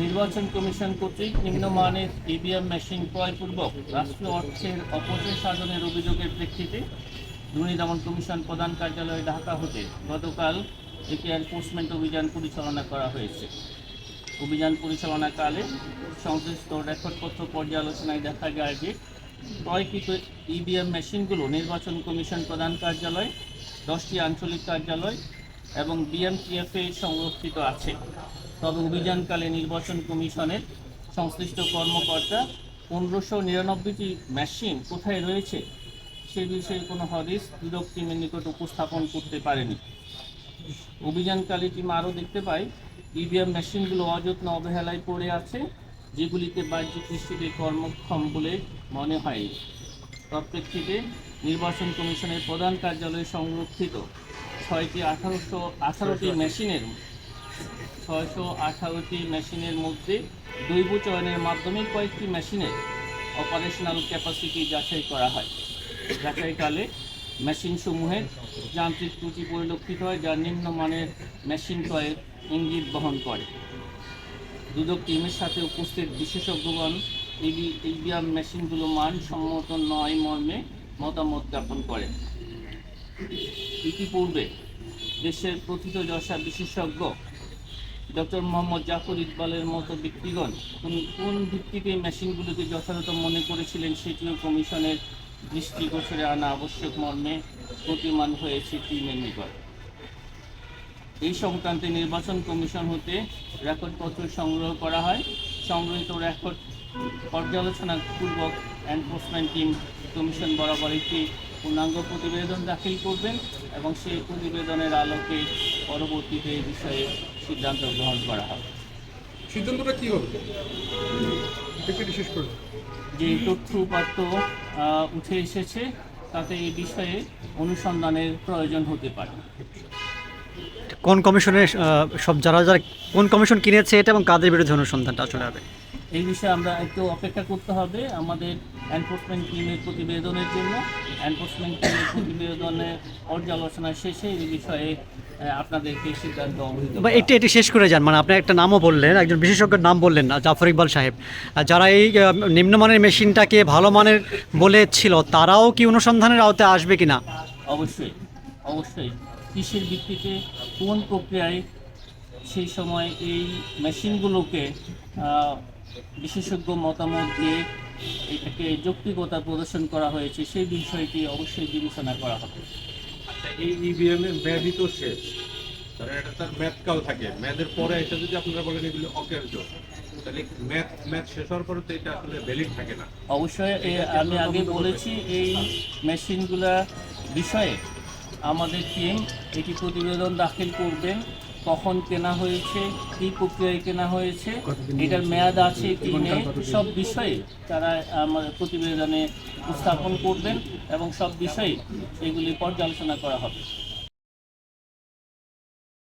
নির্বাচন কমিশন কর্তৃক নিম্নমানের ইভিএম মেশিন ক্রয়পূর্বক রাষ্ট্রীয় অর্থের অপচয় সাধনের অভিযোগের প্রেক্ষিতে দুর্নীতি দমন কমিশন প্রধান কার্যালয় ঢাকা হতে গতকাল একটি এনফোর্সমেন্ট অভিযান পরিচালনা করা হয়েছে। অভিযান পরিচালনাকালে সংশ্লিষ্ট রেকর্ডপত্র পর্যালোচনায় দেখা যায় যে ক্রয়কৃত ইভিএম মেশিনগুলো নির্বাচন কমিশন প্রধান কার্যালয়, দশটি আঞ্চলিক কার্যালয় এবং বিএমটিএফে সংরক্ষিত আছে। তবে অভিযানকালে নির্বাচন কমিশনের সংশ্লিষ্ট কর্মকর্তা পনেরোশো নিরানব্বইটি মেশিন কোথায় রয়েছে সে বিষয়ে কোনো হদিস দুদক টিমের নিকট উপস্থাপন করতে পারেনি। অভিযানকালে টিম আরও দেখতে পাই ইভিএম মেশিনগুলো অযত্ন অবহেলায় পড়ে আছে, যেগুলিতে বাহ্যিক দৃষ্টিতে কর্মক্ষম বলে মনে হয়নি তৎপ্রেক্ষিতে নির্বাচন কমিশনের প্রধান কার্যালয়ে সংরক্ষিত। ছয়টি আঠারোশো আঠারোটি মেশিনের ছয়শো আঠারোটি মেশিনের মধ্যে দৈব চয়নের মাধ্যমে কয়েকটি মেশিনের অপারেশনাল ক্যাপাসিটি যাচাই করা হয়। যাচাইকালে মেশিনসমূহের যান্ত্রিক ত্রুটি পরিলক্ষিত হয় যা নিম্নমানের মেশিন ক্রয়ের ইঙ্গিত বহন করে। দুদক টিমের সাথে উপস্থিত বিশেষজ্ঞগণ ইবি ইভিএম মেশিনগুলো মান সম্মত নয় মর্মে মতামত জ্ঞাপন করেন। ইতিপূর্বে দেশের প্রথিত যশা বিশেষজ্ঞ ডক্টর মোহাম্মদ জাফর ইকবালের মতো ব্যক্তিগণ কোন কোন ভিত্তিতে মেশিনগুলোকে যথাযথ মনে করেছিলেন সেটিও কমিশনের দৃষ্টিগোচরে আনা আবশ্যক মর্মে প্রতিমান হয়েছে টিমের নিকট। এই সংক্রান্তে নির্বাচন কমিশন হতে রেকর্ডপত্র সংগ্রহ করা হয়। সংগ্রহীত রেকর্ড পর্যালোচনা পূর্বক এনফোর্সমেন্ট টিম কমিশন বরাবর একটি পূর্ণাঙ্গ প্রতিবেদন দাখিল করবেন। এবং সেই প্রতিবেদনের আলোকে পরবর্তীতে এই বিষয়ে সিদ্ধান্ত গ্রহণ করা হবে। সিদ্ধান্তটা কি হবে? একটু করে যে তথ্য উপাত্ত উঠে এসেছে তাতে এই বিষয়ে অনুসন্ধানের প্রয়োজন হতে পারে। কোন কমিশনের সব যারা যারা কোন কমিশন কিনেছে এটা এবং কাদের বিরুদ্ধে অনুসন্ধানটা আসলে হবে? এই বিষয়ে আমরা একটু অপেক্ষা করতে হবে আমাদের এনফোর্সমেন্ট টিমের প্রতিবেদনের জন্য। এনফোর্সমেন্ট টিমের প্রতিবেদনের পর্যালোচনা শেষে এই বিষয়ে আপনাদেরকে সিদ্ধান্ত অবহিত বা একটু এটি শেষ করে যান। মানে আপনি একটা নামও বললেন একজন বিশেষজ্ঞের নাম বললেন না জাফর ইকবাল সাহেব। যারা এই নিম্নমানের মেশিনটাকে ভালো মানের বলেছিল তারাও কি অনুসন্ধানের আওতায় আসবে কিনা? অবশ্যই অবশ্যই। কৃষির ভিত্তিতে কোন প্রক্রিয়ায় সেই সময় এই মেশিনগুলোকে বিশেষজ্ঞ মতামত দিয়ে এটাকে যৌক্তিকতা প্রদর্শন করা হয়েছে সেই বিষয়টি অবশ্যই বিবেচনা করা হবে। আচ্ছা এই ইভিএম এর মেয়াদই তো শেষ। তাহলে এটা তার ম্যাথ কাল থাকে। ম্যাথের পরে এটা যদি আপনারা বলেন এগুলো তাহলে ম্যাথ ম্যাথ শেষ হওয়ার পরে তো এটা আসলে ভ্যালিড থাকে না। অবশ্যই আমি আগে বলেছি এই মেশিনগুলা বিষয়ে আমাদের টিম এটি প্রতিবেদন দাখিল করবেন কখন কেনা হয়েছে কি প্রক্রিয়ায় কেনা হয়েছে এটার মেয়াদ আছে কি নেই সব বিষয়ে তারা আমাদের প্রতিবেদনে উপস্থাপন করবেন এবং সব বিষয়ে এগুলি পর্যালোচনা করা হবে।